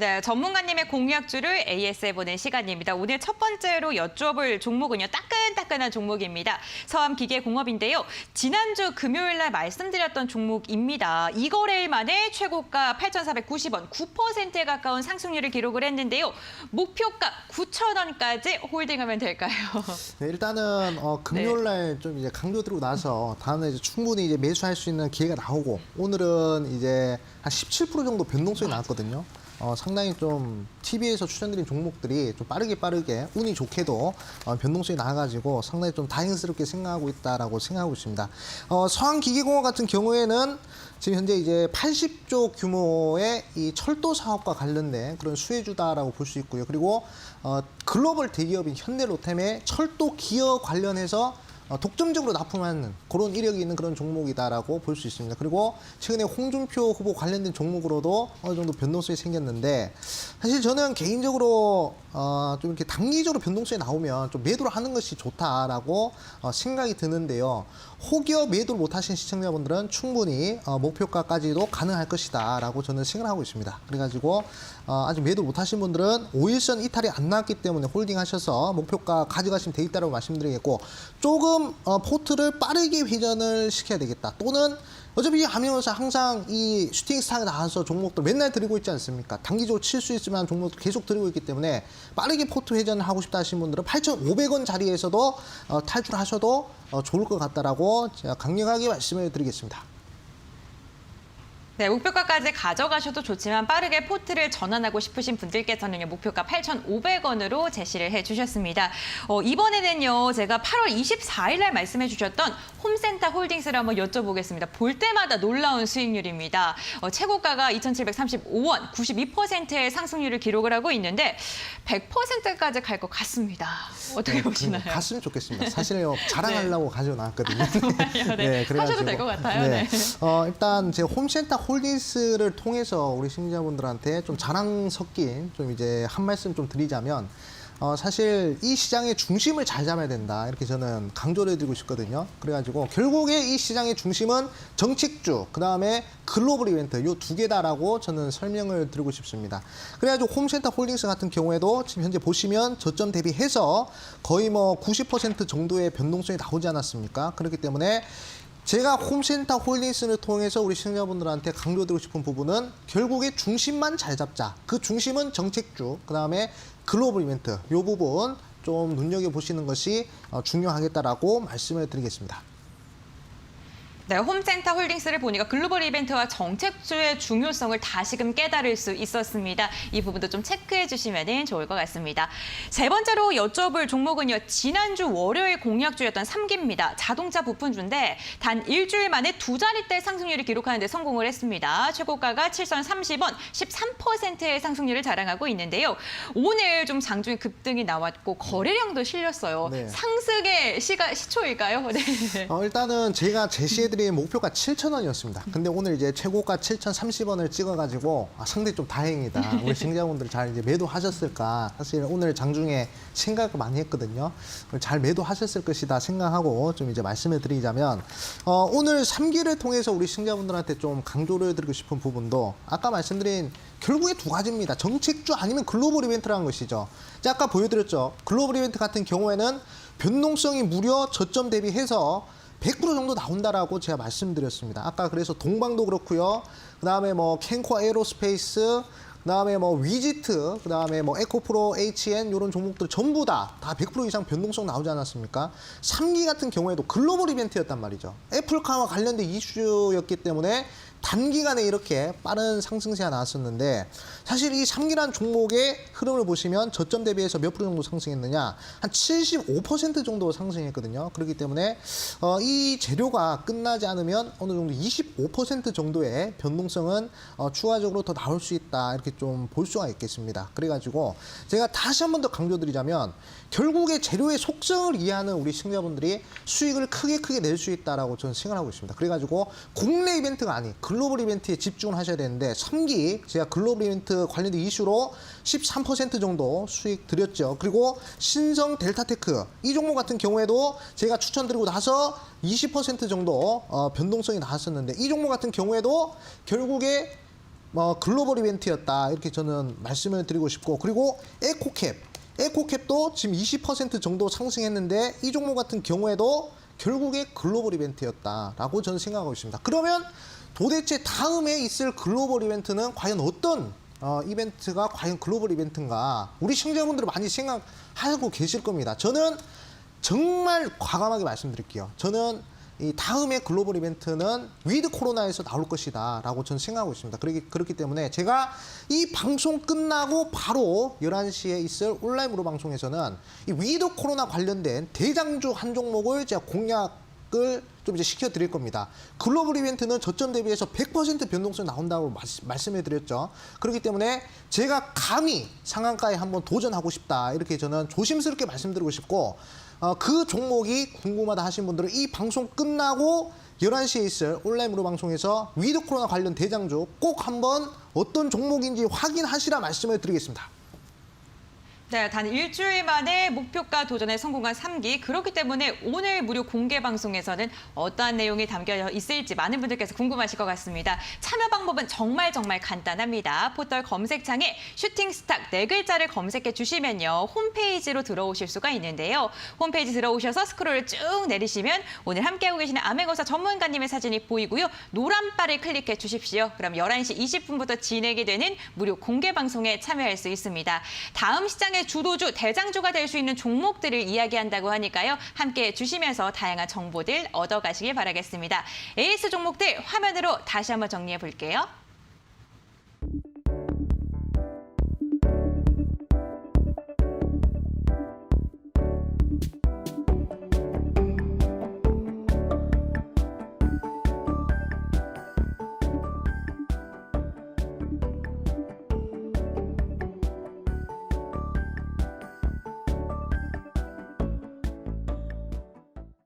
네, 전문가님의 공약주를 AS에 보는 시간입니다. 오늘 첫 번째로 여쭤볼 종목은요. 따끈따끈한 종목입니다. 서암기계공업인데요. 지난주 금요일 날 말씀드렸던 종목입니다. 이거래일 만에 최고가 8,490원, 9%에 가까운 상승률을 기록을 했는데요. 목표가 9,000원까지 홀딩하면 될까요? 네, 일단은 어, 금요일 날좀 이제 강조 들고 나서 다음에 이제 충분히 이제 매수할 수 있는 기회가 나오고 오늘은 이제 한 17% 정도 변동성이 나왔거든요. 어, 상당히 좀 TV에서 추천드린 종목들이 좀 빠르게 빠르게 운이 좋게도 어, 변동성이 나와가지고 상당히 좀 다행스럽게 생각하고 있다라고 생각하고 있습니다. 어, 서한기계공업 같은 경우에는 지금 현재 이제 80조 규모의 이 철도 사업과 관련된 그런 수혜주다라고 볼 수 있고요. 그리고 어, 글로벌 대기업인 현대로템의 철도 기업 관련해서 어, 독점적으로 납품하는 그런 이력이 있는 그런 종목이다라고 볼 수 있습니다. 그리고 최근에 홍준표 후보 관련된 종목으로도 어느 정도 변동성이 생겼는데 사실 저는 개인적으로 어, 좀 이렇게 단기적으로 변동성이 나오면 좀 매도를 하는 것이 좋다라고 어, 생각이 드는데요. 혹여 매도를 못하신 시청자분들은 충분히 어, 목표가까지도 가능할 것이다라고 저는 생각을 하고 있습니다. 그래가지고 어, 아직 매도 못하신 분들은 5일선 이탈이 안 나왔기 때문에 홀딩하셔서 목표가 가져가시면 되겠다라고 말씀드리겠고 조금 어, 포트를 빠르게 회전을 시켜야 되겠다. 또는 어차피 하면서 항상 이 슈팅 스타가 나와서 종목들 맨날 드리고 있지 않습니까? 단기적으로 칠 수 있으면 종목도 계속 드리고 있기 때문에 빠르게 포트 회전을 하고 싶다 하시는 분들은 8,500원 자리에서도 어, 탈출하셔도 어, 좋을 것 같다라고 제가 강력하게 말씀을 드리겠습니다. 네, 목표가까지 가져가셔도 좋지만 빠르게 포트를 전환하고 싶으신 분들께서는요, 목표가 8,500원으로 제시를 해주셨습니다. 어, 이번에는요, 제가 8월 24일 날 말씀해 주셨던 홈센터 홀딩스를 한번 여쭤보겠습니다. 볼 때마다 놀라운 수익률입니다. 어, 최고가가 2,735원, 92%의 상승률을 기록을 하고 있는데 100%까지 갈 것 같습니다. 어떻게 보시나요? 네, 갔으면 좋겠습니다. 사실은 자랑하려고 가지고 나왔거든요. 정말요? 네. 하셔도 될 것 같아요. 네. 어, 일단 제 홈센터 홀딩스를 통해서 우리 시청자분들한테 좀 자랑 섞인 좀 이제 한 말씀 좀 드리자면 어, 사실 이 시장의 중심을 잘 잡아야 된다. 이렇게 저는 강조를 해드리고 싶거든요. 그래가지고 결국에 이 시장의 중심은 정책주, 그 다음에 글로벌 이벤트, 요 두 개다라고 저는 설명을 드리고 싶습니다. 그래가지고 홈센터 홀딩스 같은 경우에도 지금 현재 보시면 저점 대비해서 거의 뭐 90% 정도의 변동성이 나오지 않았습니까? 그렇기 때문에 제가 홈센터 홀딩스를 통해서 우리 시청자분들한테 강조드리고 싶은 부분은 결국에 중심만 잘 잡자. 그 중심은 정책주, 그 다음에 글로벌 이벤트. 이 부분 좀 눈여겨보시는 것이 어, 중요하겠다라고 말씀을 드리겠습니다. 네, 홈센터 홀딩스를 보니까 글로벌 이벤트와 정책주의 중요성을 다시금 깨달을 수 있었습니다. 이 부분도 좀 체크해 주시면 좋을 것 같습니다. 세 번째로 여쭤볼 종목은요. 지난주 월요일 공약주였던 삼기입니다 자동차 부품주인데 단 일주일 만에 두 자릿대 상승률을 기록하는 데 성공을 했습니다. 최고가가 7,030원, 13%의 상승률을 자랑하고 있는데요. 오늘 좀 장중에 급등이 나왔고 거래량도 실렸어요. 네. 상승의 시가 시초일까요? 네. 어, 일단은 제가 제시해드린 목표가 7,000원이었습니다. 근데 오늘 이제 최고가 7,030원을 찍어가지고 아, 상당히 좀 다행이다. 우리 시청자분들 잘 이제 매도하셨을까. 사실 오늘 장중에 생각을 많이 했거든요. 잘 매도하셨을 것이다 생각하고 좀 이제 말씀을 드리자면 어, 오늘 3기를 통해서 우리 시청자분들한테 좀 강조를 드리고 싶은 부분도 아까 말씀드린 결국에 두 가지입니다. 정책주 아니면 글로벌 이벤트라는 것이죠. 자, 아까 보여드렸죠. 글로벌 이벤트 같은 경우에는 변동성이 무려 저점 대비해서 100% 정도 나온다라고 제가 말씀드렸습니다. 아까 그래서 동방도 그렇고요. 그다음에 뭐 캔코 에어로스페이스 그다음에 뭐 위지트, 그다음에 뭐 에코프로 HN 이런 종목들 전부 다 다 100% 이상 변동성 나오지 않았습니까? 3기 같은 경우에도 글로벌 이벤트였단 말이죠. 애플카와 관련된 이슈였기 때문에 단기간에 이렇게 빠른 상승세가 나왔었는데 사실 이 3기란 종목의 흐름을 보시면 저점 대비해서 몇 프로 정도 상승했느냐 한 75% 정도 상승했거든요. 그렇기 때문에 어, 이 재료가 끝나지 않으면 어느 정도 25% 정도의 변동성은 어, 추가적으로 더 나올 수 있다 이렇게 좀 볼 수가 있겠습니다. 그래가지고 제가 다시 한 번 더 강조드리자면 결국에 재료의 속성을 이해하는 우리 시청자분들이 수익을 크게 크게 낼 수 있다라고 저는 생각하고 있습니다. 그래가지고 국내 이벤트가 아닌 글로벌 이벤트에 집중을 하셔야 되는데 3기 제가 글로벌 이벤트 관련된 이슈로 13% 정도 수익 드렸죠. 그리고 신성 델타테크 이 종목 같은 경우에도 제가 추천드리고 나서 20% 정도 어, 변동성이 나왔었는데 이 종목 같은 경우에도 결국에 뭐 글로벌 이벤트였다 이렇게 저는 말씀을 드리고 싶고 그리고 에코캡 에코캡도 지금 20% 정도 상승했는데 이 종목 같은 경우에도 결국에 글로벌 이벤트였다라고 저는 생각하고 있습니다. 그러면 도대체 다음에 있을 글로벌 이벤트는 과연 어떤 어, 이벤트가 과연 글로벌 이벤트인가 우리 시청자분들이 많이 생각하고 계실 겁니다. 저는 정말 과감하게 말씀드릴게요. 저는 이 다음에 글로벌 이벤트는 위드 코로나에서 나올 것이다 라고 저는 생각하고 있습니다. 그렇기, 그렇기 때문에 제가 이 방송 끝나고 바로 11시에 있을 온라인 무료 방송에서는 이 위드 코로나 관련된 대장주 한 종목을 제가 공략을 좀 이제 시켜드릴 겁니다. 글로벌 이벤트는 저점 대비해서 100% 변동성이 나온다고 말씀해 드렸죠. 그렇기 때문에 제가 감히 상한가에 한번 도전하고 싶다. 이렇게 저는 조심스럽게 말씀드리고 싶고 어, 그 종목이 궁금하다 하신 분들은 이 방송 끝나고 11시에 있을 온라인 무료 방송에서 위드 코로나 관련 대장주 꼭 한번 어떤 종목인지 확인하시라 말씀을 드리겠습니다. 네, 단 일주일 만에 목표가 도전에 성공한 3기. 그렇기 때문에 오늘 무료 공개 방송에서는 어떠한 내용이 담겨 있을지 많은 분들께서 궁금하실 것 같습니다. 참여 방법은 정말 정말 간단합니다. 포털 검색창에 슈팅스탁 네 글자를 검색해 주시면요. 홈페이지로 들어오실 수가 있는데요. 홈페이지 들어오셔서 스크롤을 쭉 내리시면 오늘 함께하고 계시는 아메거사 전문가님의 사진이 보이고요. 노란 바를 클릭해 주십시오. 그럼 11시 20분부터 진행이 되는 무료 공개 방송에 참여할 수 있습니다. 다음 시장 의 주도주, 대장주가 될 수 있는 종목들을 이야기한다고 하니까요. 함께 해주시면서 다양한 정보들 얻어가시길 바라겠습니다. 에이스 종목들 화면으로 다시 한번 정리해 볼게요.